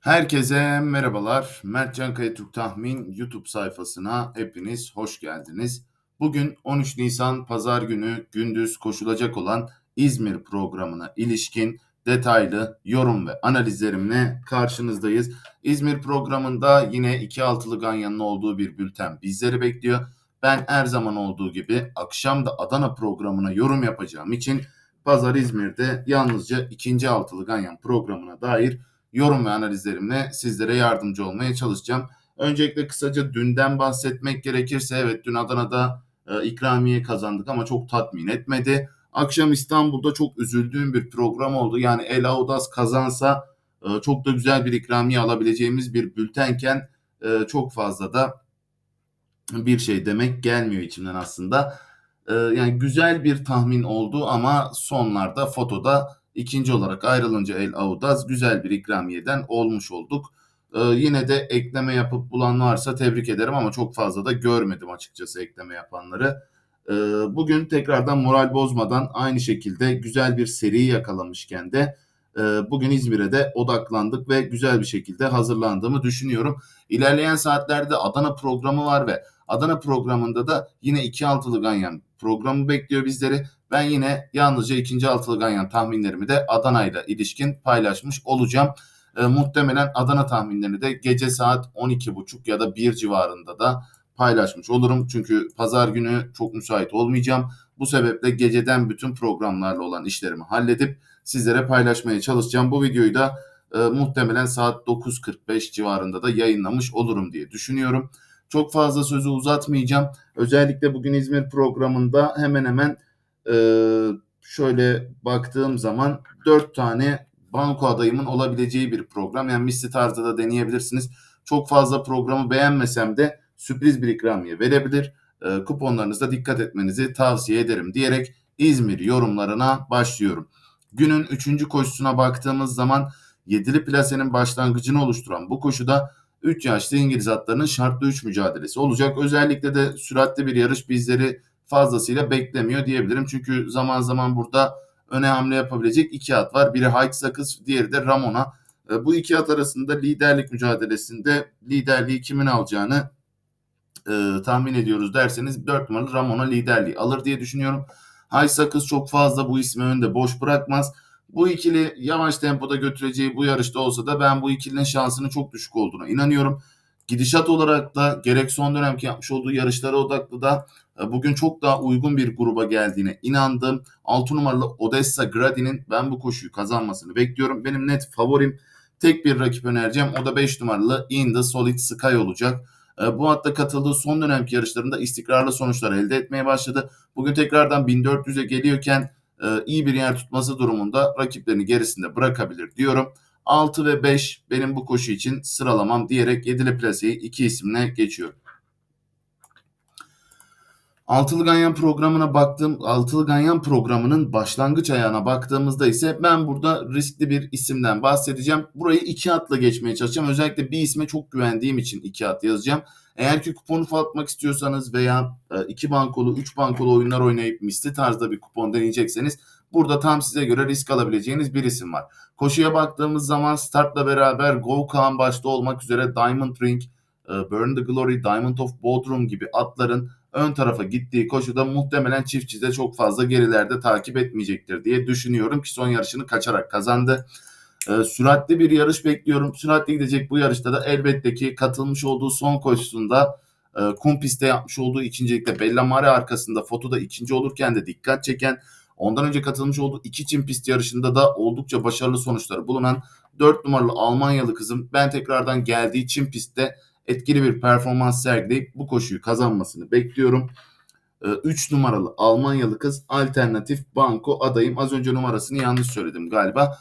Herkese merhabalar. Mertcan Kayatürk Tahmin YouTube sayfasına hepiniz hoş geldiniz. Bugün 13 Nisan Pazar günü gündüz koşulacak olan İzmir programına ilişkin detaylı yorum ve analizlerimle karşınızdayız. İzmir programında yine iki altılı ganyanın olduğu bir bülten bizleri bekliyor. Ben her zaman olduğu gibi akşam da Adana programına yorum yapacağım için Pazar İzmir'de yalnızca ikinci altılı ganyan programına dair yorum ve analizlerimle sizlere yardımcı olmaya çalışacağım. Öncelikle kısaca dünden bahsetmek gerekirse evet dün Adana'da e, ikramiye kazandık ama çok tatmin etmedi. Akşam İstanbul'da çok üzüldüğüm bir program oldu. Yani El Audas kazansa e, çok da güzel bir ikramiye alabileceğimiz bir bültenken e, çok fazla da bir şey demek gelmiyor içimden aslında. E, yani güzel bir tahmin oldu ama sonlarda fotoda ikinci olarak ayrılınca El Audaz güzel bir ikramiyeden olmuş olduk. Ee, yine de ekleme yapıp bulan varsa tebrik ederim ama çok fazla da görmedim açıkçası ekleme yapanları. Ee, bugün tekrardan moral bozmadan aynı şekilde güzel bir seri yakalamışken de e, bugün İzmir'e de odaklandık ve güzel bir şekilde hazırlandığımı düşünüyorum. İlerleyen saatlerde Adana programı var ve Adana programında da yine iki altılı ganyan programı bekliyor bizleri. Ben yine yalnızca ikinci altılı ganyan tahminlerimi de Adana ile ilişkin paylaşmış olacağım. E, muhtemelen Adana tahminlerini de gece saat 12.30 ya da 1 civarında da paylaşmış olurum. Çünkü pazar günü çok müsait olmayacağım. Bu sebeple geceden bütün programlarla olan işlerimi halledip sizlere paylaşmaya çalışacağım. Bu videoyu da e, muhtemelen saat 9.45 civarında da yayınlamış olurum diye düşünüyorum. Çok fazla sözü uzatmayacağım. Özellikle bugün İzmir programında hemen hemen şöyle baktığım zaman 4 tane banko adayımın olabileceği bir program. Yani misli tarzda da deneyebilirsiniz. Çok fazla programı beğenmesem de sürpriz bir ikramiye verebilir. E, kuponlarınızda dikkat etmenizi tavsiye ederim diyerek İzmir yorumlarına başlıyorum. Günün 3. koşusuna baktığımız zaman yedili plasenin başlangıcını oluşturan bu koşuda 3 yaşlı İngiliz atlarının şartlı 3 mücadelesi olacak. Özellikle de süratli bir yarış bizleri fazlasıyla beklemiyor diyebilirim. Çünkü zaman zaman burada öne hamle yapabilecek iki at var. Biri Hayt Sakız, diğeri de Ramona. E, bu iki at arasında liderlik mücadelesinde liderliği kimin alacağını e, tahmin ediyoruz derseniz 4 numaralı Ramona liderliği alır diye düşünüyorum. Hay Sakız çok fazla bu ismi önde boş bırakmaz. Bu ikili yavaş tempoda götüreceği bu yarışta olsa da ben bu ikilinin şansının çok düşük olduğuna inanıyorum. Gidişat olarak da gerek son dönemki yapmış olduğu yarışlara odaklı da e, bugün çok daha uygun bir gruba geldiğine inandım. 6 numaralı Odessa Gradi'nin ben bu koşuyu kazanmasını bekliyorum. Benim net favorim tek bir rakip önereceğim. O da 5 numaralı In the Solid Sky olacak. E, bu hatta katıldığı son dönemki yarışlarında istikrarlı sonuçlar elde etmeye başladı. Bugün tekrardan 1400'e geliyorken e, iyi bir yer tutması durumunda rakiplerini gerisinde bırakabilir diyorum. 6 ve 5 benim bu koşu için sıralamam diyerek 7'li plaseyi iki isimle geçiyorum. Altılı Ganyan programına baktığım Altılı Ganyan programının başlangıç ayağına baktığımızda ise ben burada riskli bir isimden bahsedeceğim. Burayı iki atla geçmeye çalışacağım. Özellikle bir isme çok güvendiğim için iki at yazacağım. Eğer ki kuponu atmak istiyorsanız veya e, iki bankolu, üç bankolu oyunlar oynayıp misli tarzda bir kupon deneyecekseniz burada tam size göre risk alabileceğiniz bir isim var. Koşuya baktığımız zaman startla beraber Go başta olmak üzere Diamond Ring, e, Burn the Glory, Diamond of Bodrum gibi atların ön tarafa gittiği koşuda muhtemelen çiftçide çok fazla gerilerde takip etmeyecektir diye düşünüyorum ki son yarışını kaçarak kazandı. E, süratli bir yarış bekliyorum. Süratli gidecek bu yarışta da elbette ki katılmış olduğu son koşusunda e, kum pistte yapmış olduğu ikincilikte Bellamare arkasında fotoda ikinci olurken de dikkat çeken ondan önce katılmış olduğu iki çim pist yarışında da oldukça başarılı sonuçları bulunan 4 numaralı Almanyalı kızım ben tekrardan geldiği çim pistte etkili bir performans sergileyip bu koşuyu kazanmasını bekliyorum. 3 ee, numaralı Almanyalı kız alternatif banko adayım. Az önce numarasını yanlış söyledim galiba.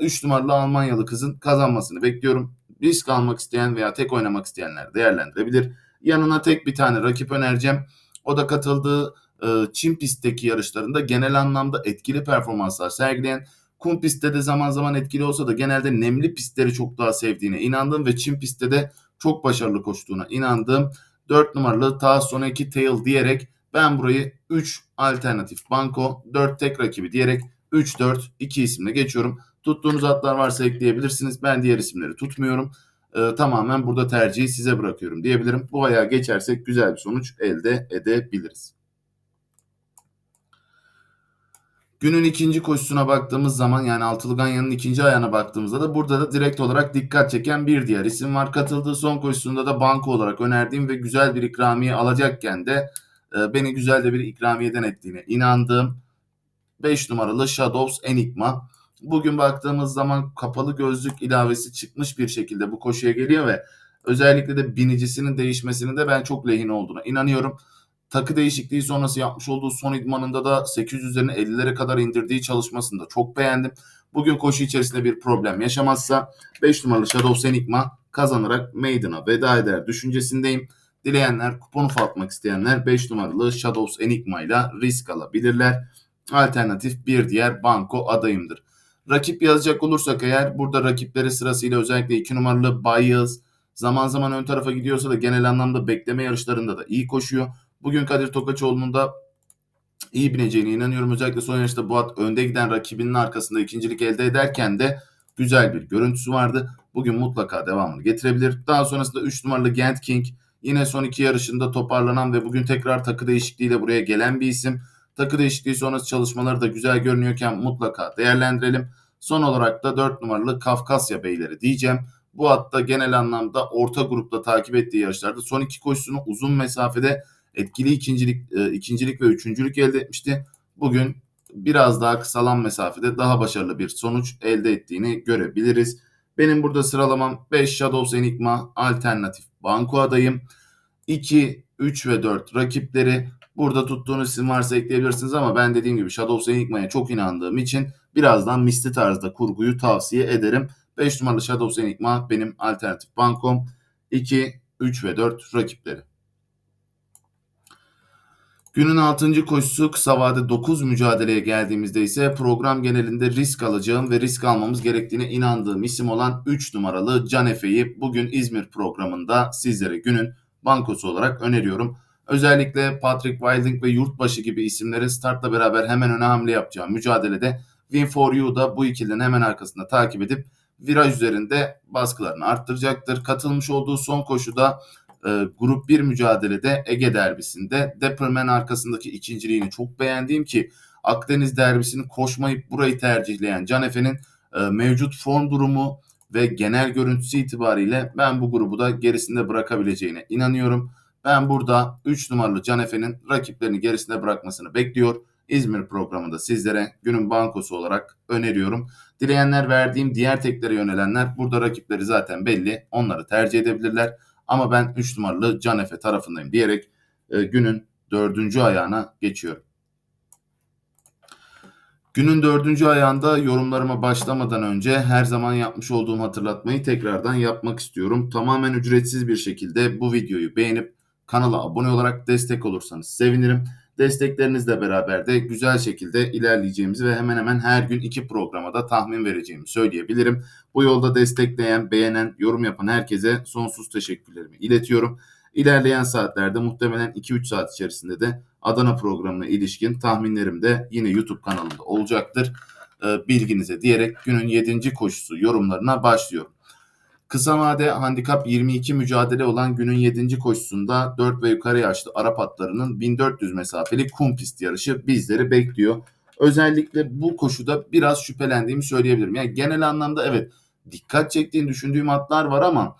3 ee, numaralı Almanyalı kızın kazanmasını bekliyorum. Risk almak isteyen veya tek oynamak isteyenler değerlendirebilir. Yanına tek bir tane rakip önereceğim. O da katıldığı Çin pistteki yarışlarında genel anlamda etkili performanslar sergileyen kum pistte de zaman zaman etkili olsa da genelde nemli pistleri çok daha sevdiğine inandım ve Çin pistte de çok başarılı koştuğuna inandığım 4 numaralı ta sonraki tail diyerek ben burayı 3 alternatif banko 4 tek rakibi diyerek 3-4-2 isimle geçiyorum. Tuttuğunuz atlar varsa ekleyebilirsiniz. Ben diğer isimleri tutmuyorum. Ee, tamamen burada tercihi size bırakıyorum diyebilirim. Bu ayağa geçersek güzel bir sonuç elde edebiliriz. Günün ikinci koşusuna baktığımız zaman yani altılı ganyanın ikinci ayağına baktığımızda da burada da direkt olarak dikkat çeken bir diğer isim var. Katıldığı son koşusunda da banko olarak önerdiğim ve güzel bir ikramiye alacakken de e, beni güzel de bir ikramiyeden ettiğine inandığım 5 numaralı Shadows Enigma. Bugün baktığımız zaman kapalı gözlük ilavesi çıkmış bir şekilde bu koşuya geliyor ve özellikle de binicisinin değişmesinin de ben çok lehine olduğuna inanıyorum. Takı değişikliği sonrası yapmış olduğu son idmanında da 800 üzerine 50'lere kadar indirdiği çalışmasını da çok beğendim. Bugün koşu içerisinde bir problem yaşamazsa 5 numaralı Shadow Enigma kazanarak Maiden'a veda eder düşüncesindeyim. Dileyenler kuponu ufaltmak isteyenler 5 numaralı Shadows Enigma ile risk alabilirler. Alternatif bir diğer banko adayımdır. Rakip yazacak olursak eğer burada rakipleri sırasıyla özellikle 2 numaralı Bayız zaman zaman ön tarafa gidiyorsa da genel anlamda bekleme yarışlarında da iyi koşuyor. Bugün Kadir Tokaçoğlu'nun da iyi bineceğine inanıyorum. Özellikle son yarışta bu at önde giden rakibinin arkasında ikincilik elde ederken de güzel bir görüntüsü vardı. Bugün mutlaka devamını getirebilir. Daha sonrasında 3 numaralı Gent King yine son iki yarışında toparlanan ve bugün tekrar takı değişikliğiyle buraya gelen bir isim. Takı değişikliği sonrası çalışmaları da güzel görünüyorken mutlaka değerlendirelim. Son olarak da 4 numaralı Kafkasya Beyleri diyeceğim. Bu hatta genel anlamda orta grupta takip ettiği yarışlarda son iki koşusunu uzun mesafede etkili ikincilik, e, ikincilik ve üçüncülük elde etmişti. Bugün biraz daha kısalan mesafede daha başarılı bir sonuç elde ettiğini görebiliriz. Benim burada sıralamam 5 Shadows Enigma alternatif banko adayım. 2, 3 ve 4 rakipleri. Burada tuttuğunuz isim varsa ekleyebilirsiniz ama ben dediğim gibi Shadows Enigma'ya çok inandığım için birazdan misli tarzda kurguyu tavsiye ederim. 5 numaralı Shadows Enigma benim alternatif bankom. 2, 3 ve 4 rakipleri. Günün 6. koşusu kısa vade 9 mücadeleye geldiğimizde ise program genelinde risk alacağım ve risk almamız gerektiğine inandığım isim olan 3 numaralı Can Efe'yi bugün İzmir programında sizlere günün bankosu olarak öneriyorum. Özellikle Patrick Wilding ve Yurtbaşı gibi isimlerin startla beraber hemen öne hamle yapacağı mücadelede Win for You da bu ikilinin hemen arkasında takip edip viraj üzerinde baskılarını arttıracaktır. Katılmış olduğu son koşuda e, Grup 1 mücadelede Ege derbisinde Depperman arkasındaki ikinciliğini çok beğendiğim ki Akdeniz derbisini koşmayıp burayı tercihleyen Can Efe'nin e, mevcut form durumu ve genel görüntüsü itibariyle ben bu grubu da gerisinde bırakabileceğine inanıyorum. Ben burada 3 numaralı Can Efe'nin rakiplerini gerisinde bırakmasını bekliyor. İzmir programında sizlere günün bankosu olarak öneriyorum. Dileyenler verdiğim diğer teklere yönelenler burada rakipleri zaten belli. Onları tercih edebilirler. Ama ben 3 numaralı Can Efe tarafındayım diyerek e, günün dördüncü ayağına geçiyorum. Günün dördüncü ayağında yorumlarıma başlamadan önce her zaman yapmış olduğum hatırlatmayı tekrardan yapmak istiyorum. Tamamen ücretsiz bir şekilde bu videoyu beğenip kanala abone olarak destek olursanız sevinirim. Desteklerinizle beraber de güzel şekilde ilerleyeceğimizi ve hemen hemen her gün iki programa da tahmin vereceğimi söyleyebilirim. Bu yolda destekleyen, beğenen, yorum yapan herkese sonsuz teşekkürlerimi iletiyorum. İlerleyen saatlerde muhtemelen 2-3 saat içerisinde de Adana programına ilişkin tahminlerim de yine YouTube kanalında olacaktır. Ee, bilginize diyerek günün 7. koşusu yorumlarına başlıyorum. Kısa vade handikap 22 mücadele olan günün 7. koşusunda 4 ve yukarı yaşlı Arap atlarının 1400 mesafeli kum pist yarışı bizleri bekliyor. Özellikle bu koşuda biraz şüphelendiğimi söyleyebilirim. Yani genel anlamda evet dikkat çektiğini düşündüğüm atlar var ama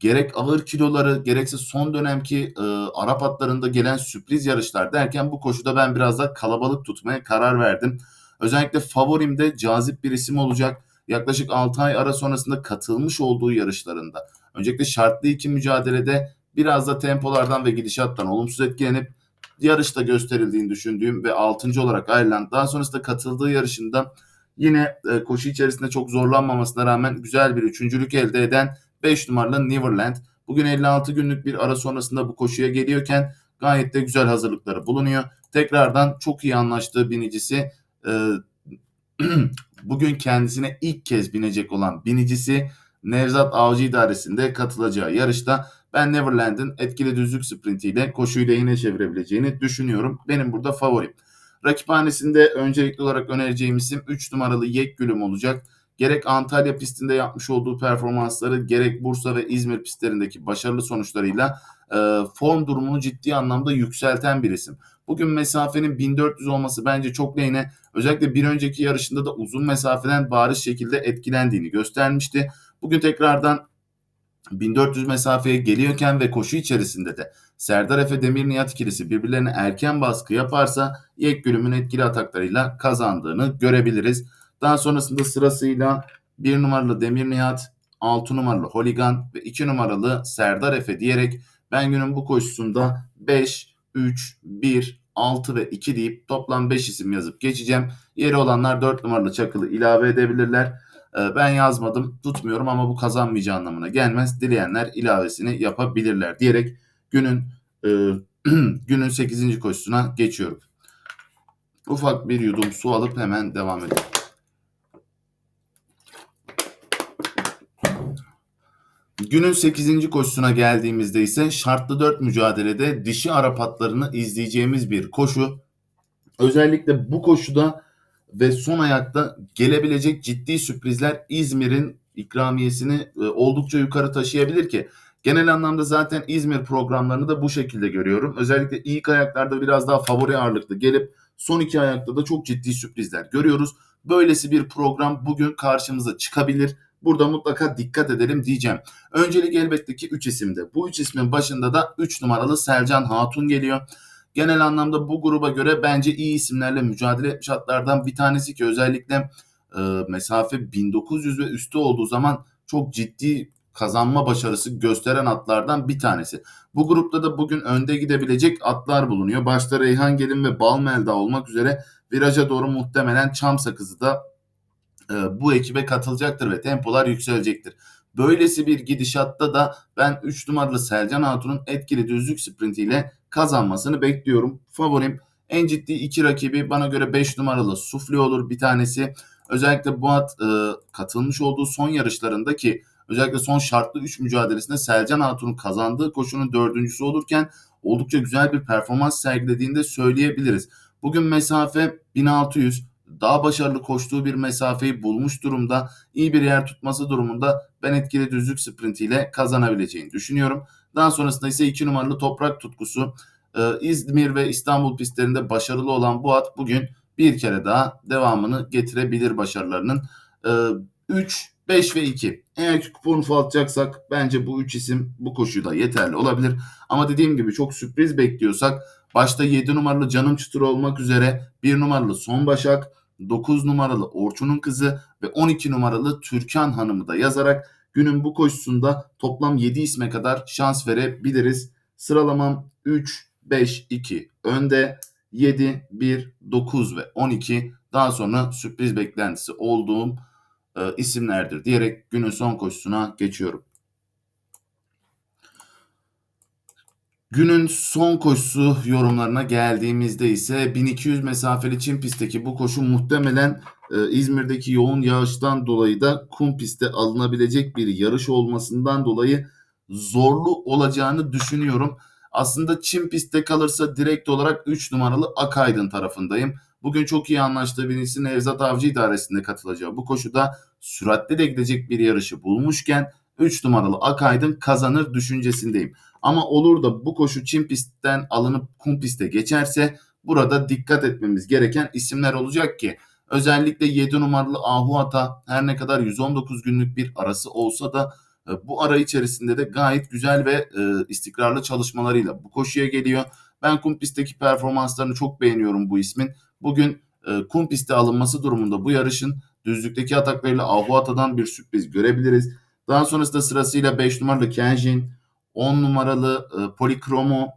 gerek ağır kiloları gerekse son dönemki e, Arap atlarında gelen sürpriz yarışlar derken bu koşuda ben biraz da kalabalık tutmaya karar verdim. Özellikle favorimde cazip bir isim olacak yaklaşık 6 ay ara sonrasında katılmış olduğu yarışlarında öncelikle şartlı iki mücadelede biraz da tempolardan ve gidişattan olumsuz etkilenip yarışta gösterildiğini düşündüğüm ve 6. olarak ayrılan daha sonrasında katıldığı yarışında yine e, koşu içerisinde çok zorlanmamasına rağmen güzel bir üçüncülük elde eden 5 numaralı Neverland. Bugün 56 günlük bir ara sonrasında bu koşuya geliyorken gayet de güzel hazırlıkları bulunuyor. Tekrardan çok iyi anlaştığı binicisi e, bugün kendisine ilk kez binecek olan binicisi Nevzat Avcı idaresinde katılacağı yarışta ben Neverland'ın etkili düzlük sprintiyle koşuyu lehine çevirebileceğini düşünüyorum. Benim burada favorim. Rakiphanesinde öncelikli olarak önereceğim isim 3 numaralı Yek Gülüm olacak. Gerek Antalya pistinde yapmış olduğu performansları gerek Bursa ve İzmir pistlerindeki başarılı sonuçlarıyla e, form durumunu ciddi anlamda yükselten bir isim. Bugün mesafenin 1400 olması bence çok lehine. Özellikle bir önceki yarışında da uzun mesafeden bariz şekilde etkilendiğini göstermişti. Bugün tekrardan 1400 mesafeye geliyorken ve koşu içerisinde de Serdar Efe Demir Nihat ikilisi birbirlerine erken baskı yaparsa Yek Gülüm'ün etkili ataklarıyla kazandığını görebiliriz. Daha sonrasında sırasıyla 1 numaralı Demir Nihat, 6 numaralı Holigan ve 2 numaralı Serdar Efe diyerek ben günün bu koşusunda 5, 3, 1, 6 ve 2 deyip toplam 5 isim yazıp geçeceğim. Yeri olanlar 4 numaralı Çakıl'ı ilave edebilirler. Ee, ben yazmadım, tutmuyorum ama bu kazanmayacağı anlamına gelmez. Dileyenler ilavesini yapabilirler diyerek günün e, günün 8. koşusuna geçiyorum. Ufak bir yudum su alıp hemen devam edelim. Günün 8. koşusuna geldiğimizde ise şartlı 4 mücadelede dişi Arap atlarını izleyeceğimiz bir koşu. Özellikle bu koşuda ve son ayakta gelebilecek ciddi sürprizler İzmir'in ikramiyesini e, oldukça yukarı taşıyabilir ki genel anlamda zaten İzmir programlarını da bu şekilde görüyorum. Özellikle ilk ayaklarda biraz daha favori ağırlıklı gelip son iki ayakta da çok ciddi sürprizler görüyoruz. Böylesi bir program bugün karşımıza çıkabilir. Burada mutlaka dikkat edelim diyeceğim. Öncelik elbette ki 3 isimde. Bu 3 ismin başında da 3 numaralı Selcan Hatun geliyor. Genel anlamda bu gruba göre bence iyi isimlerle mücadele etmiş atlardan bir tanesi ki özellikle e, mesafe 1900 ve üstü olduğu zaman çok ciddi kazanma başarısı gösteren atlardan bir tanesi. Bu grupta da bugün önde gidebilecek atlar bulunuyor. Başta Reyhan Gelin ve Balmelda olmak üzere viraja doğru muhtemelen Çam Sakızı da e, bu ekibe katılacaktır ve tempolar yükselecektir. Böylesi bir gidişatta da ben 3 numaralı Selcan Hatun'un etkili düzlük sprintiyle kazanmasını bekliyorum. Favorim en ciddi iki rakibi bana göre 5 numaralı Sufli olur bir tanesi. Özellikle bu at e, katılmış olduğu son yarışlarındaki özellikle son şartlı 3 mücadelesinde Selcan Hatun'un kazandığı koşunun dördüncüsü olurken oldukça güzel bir performans sergilediğini de söyleyebiliriz. Bugün mesafe 1600 daha başarılı koştuğu bir mesafeyi bulmuş durumda. İyi bir yer tutması durumunda ben etkili düzlük sprintiyle kazanabileceğini düşünüyorum. Daha sonrasında ise 2 numaralı toprak tutkusu. Ee, İzmir ve İstanbul pistlerinde başarılı olan bu at bugün bir kere daha devamını getirebilir başarılarının. Ee, 3, 5 ve 2. Eğer ki kupon ufaltacaksak bence bu 3 isim bu koşuda yeterli olabilir. Ama dediğim gibi çok sürpriz bekliyorsak başta 7 numaralı Canım Çıtır olmak üzere 1 numaralı Son Başak, 9 numaralı Orçun'un kızı ve 12 numaralı Türkan Hanım'ı da yazarak günün bu koşusunda toplam 7 isme kadar şans verebiliriz. Sıralamam 3, 5, 2 önde 7, 1, 9 ve 12 daha sonra sürpriz beklentisi olduğum e, isimlerdir diyerek günün son koşusuna geçiyorum. Günün son koşusu yorumlarına geldiğimizde ise 1200 mesafeli çim pistteki bu koşu muhtemelen e, İzmir'deki yoğun yağıştan dolayı da kum pistte alınabilecek bir yarış olmasından dolayı zorlu olacağını düşünüyorum. Aslında çim pistte kalırsa direkt olarak 3 numaralı Akaydın tarafındayım. Bugün çok iyi anlaştığı birisi Nevzat Avcı idaresinde katılacağı bu koşuda süratli de gidecek bir yarışı bulmuşken 3 numaralı Akaydın kazanır düşüncesindeyim. Ama olur da bu koşu çim pistten alınıp kum piste geçerse burada dikkat etmemiz gereken isimler olacak ki özellikle 7 numaralı Ahuata her ne kadar 119 günlük bir arası olsa da e, bu ara içerisinde de gayet güzel ve e, istikrarlı çalışmalarıyla bu koşuya geliyor. Ben kum pistteki performanslarını çok beğeniyorum bu ismin. Bugün e, kum piste alınması durumunda bu yarışın düzlükteki ataklarıyla Ahuata'dan bir sürpriz görebiliriz. Daha sonrasında sırasıyla 5 numaralı Kenjin, 10 numaralı e, Polikromo,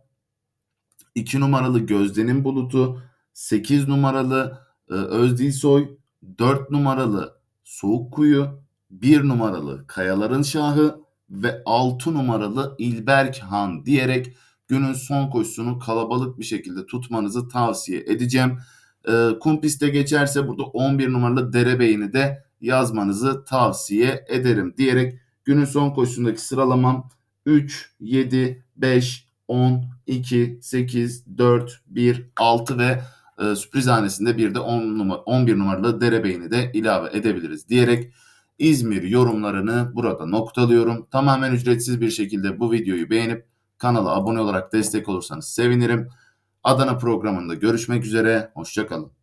2 numaralı Gözde'nin Bulutu, 8 numaralı e, Özdilsoy, 4 numaralı Soğuk Kuyu, 1 numaralı Kayaların Şahı ve 6 numaralı İlberk Han diyerek günün son koşusunu kalabalık bir şekilde tutmanızı tavsiye edeceğim. E, kum piste geçerse burada 11 numaralı Derebeyini de yazmanızı tavsiye ederim diyerek günün son koşusundaki sıralamam 3, 7, 5, 10, 2, 8, 4, 1, 6 ve e, sürpriz hanesinde bir de 10 numara, 11 numaralı derebeyini de ilave edebiliriz diyerek İzmir yorumlarını burada noktalıyorum. Tamamen ücretsiz bir şekilde bu videoyu beğenip kanala abone olarak destek olursanız sevinirim. Adana programında görüşmek üzere. Hoşçakalın.